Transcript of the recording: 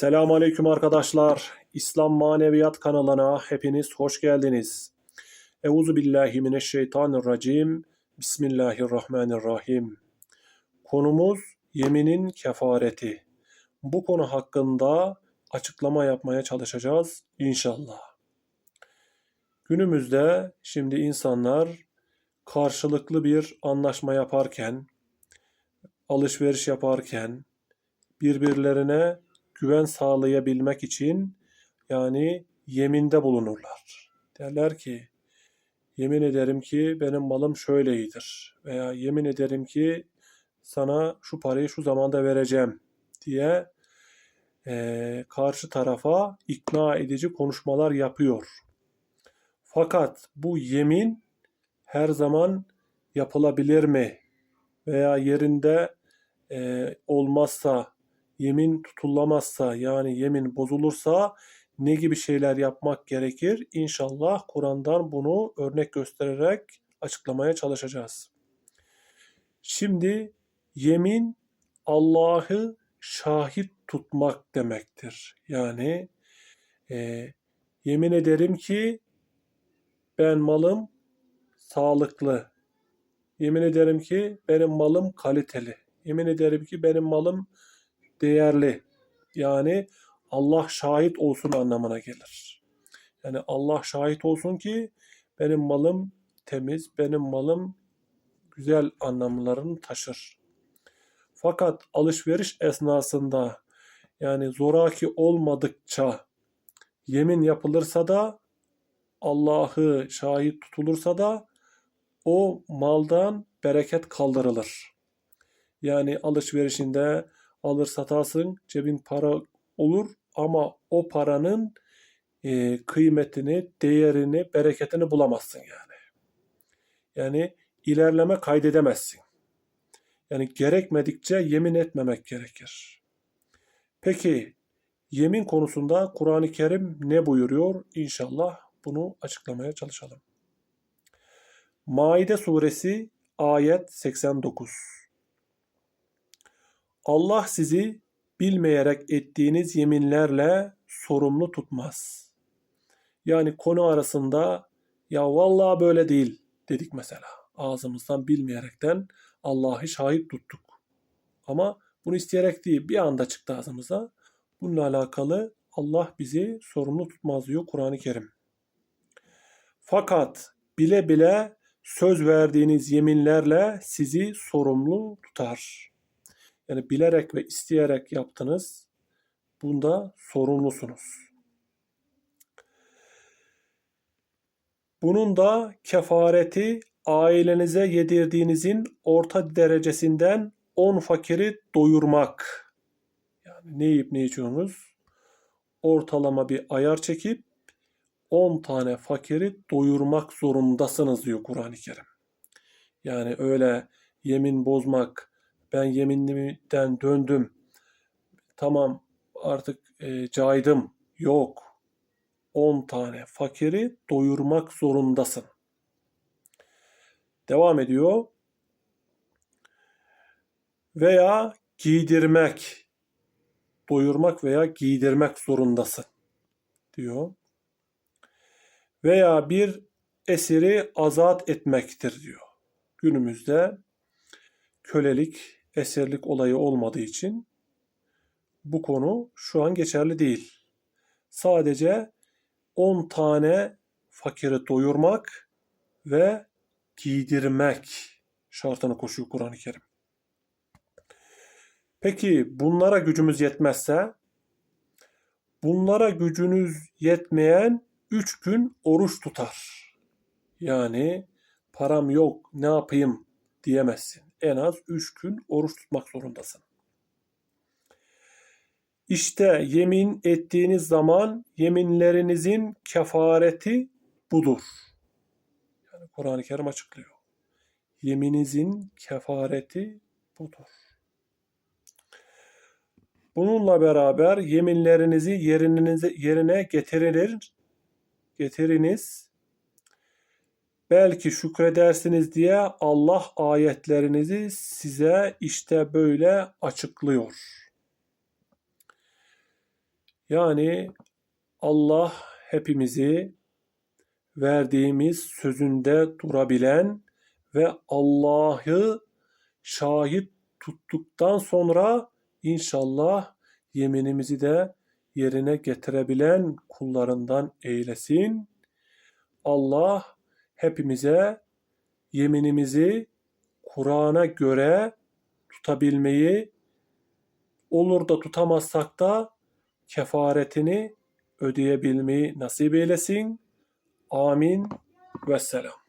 Selamun Aleyküm arkadaşlar. İslam Maneviyat kanalına hepiniz hoş geldiniz. Euzu billahi mineşşeytanirracim. Bismillahirrahmanirrahim. Konumuz yeminin kefareti. Bu konu hakkında açıklama yapmaya çalışacağız inşallah. Günümüzde şimdi insanlar karşılıklı bir anlaşma yaparken, alışveriş yaparken birbirlerine güven sağlayabilmek için yani yeminde bulunurlar. Derler ki yemin ederim ki benim malım şöyleyidir veya yemin ederim ki sana şu parayı şu zamanda vereceğim diye eee, karşı tarafa ikna edici konuşmalar yapıyor. Fakat bu yemin her zaman yapılabilir mi? Veya yerinde eee, olmazsa, yemin tutulamazsa yani yemin bozulursa ne gibi şeyler yapmak gerekir? İnşallah Kur'an'dan bunu örnek göstererek açıklamaya çalışacağız. Şimdi yemin Allah'ı şahit tutmak demektir. Yani eee, yemin ederim ki ben malım sağlıklı. Yemin ederim ki benim malım kaliteli. Yemin ederim ki benim malım değerli. Yani Allah şahit olsun anlamına gelir. Yani Allah şahit olsun ki benim malım temiz, benim malım güzel anlamlarını taşır. Fakat alışveriş esnasında yani zoraki olmadıkça yemin yapılırsa da Allah'ı şahit tutulursa da o maldan bereket kaldırılır. Yani alışverişinde alır satarsın cebin para olur ama o paranın e, kıymetini, değerini, bereketini bulamazsın yani. Yani ilerleme kaydedemezsin. Yani gerekmedikçe yemin etmemek gerekir. Peki yemin konusunda Kur'an-ı Kerim ne buyuruyor? İnşallah bunu açıklamaya çalışalım. Maide suresi ayet 89. Allah sizi bilmeyerek ettiğiniz yeminlerle sorumlu tutmaz. Yani konu arasında ya vallahi böyle değil dedik mesela. Ağzımızdan bilmeyerekten Allah'ı şahit tuttuk. Ama bunu isteyerek değil bir anda çıktı ağzımıza. Bununla alakalı Allah bizi sorumlu tutmaz diyor Kur'an-ı Kerim. Fakat bile bile söz verdiğiniz yeminlerle sizi sorumlu tutar. Yani bilerek ve isteyerek yaptınız. Bunda sorumlusunuz. Bunun da kefareti ailenize yedirdiğinizin orta derecesinden 10 fakiri doyurmak. Yani ne yiyip ne içiyorsunuz? Ortalama bir ayar çekip 10 tane fakiri doyurmak zorundasınız diyor Kur'an-ı Kerim. Yani öyle yemin bozmak, ben yeminimden döndüm, tamam artık e, caydım, yok. 10 tane fakiri doyurmak zorundasın. Devam ediyor. Veya giydirmek, doyurmak veya giydirmek zorundasın diyor veya bir esiri azat etmektir diyor. Günümüzde kölelik, esirlik olayı olmadığı için bu konu şu an geçerli değil. Sadece 10 tane fakiri doyurmak ve giydirmek şartını koşuyor Kur'an-ı Kerim. Peki bunlara gücümüz yetmezse bunlara gücünüz yetmeyen üç gün oruç tutar. Yani param yok ne yapayım diyemezsin. En az üç gün oruç tutmak zorundasın. İşte yemin ettiğiniz zaman yeminlerinizin kefareti budur. Yani Kur'an-ı Kerim açıklıyor. Yemininizin kefareti budur. Bununla beraber yeminlerinizi yerine getirilir getiriniz. Belki şükredersiniz diye Allah ayetlerinizi size işte böyle açıklıyor. Yani Allah hepimizi verdiğimiz sözünde durabilen ve Allah'ı şahit tuttuktan sonra inşallah yeminimizi de yerine getirebilen kullarından eylesin. Allah hepimize yeminimizi Kur'an'a göre tutabilmeyi olur da tutamazsak da kefaretini ödeyebilmeyi nasip eylesin. Amin ve selam.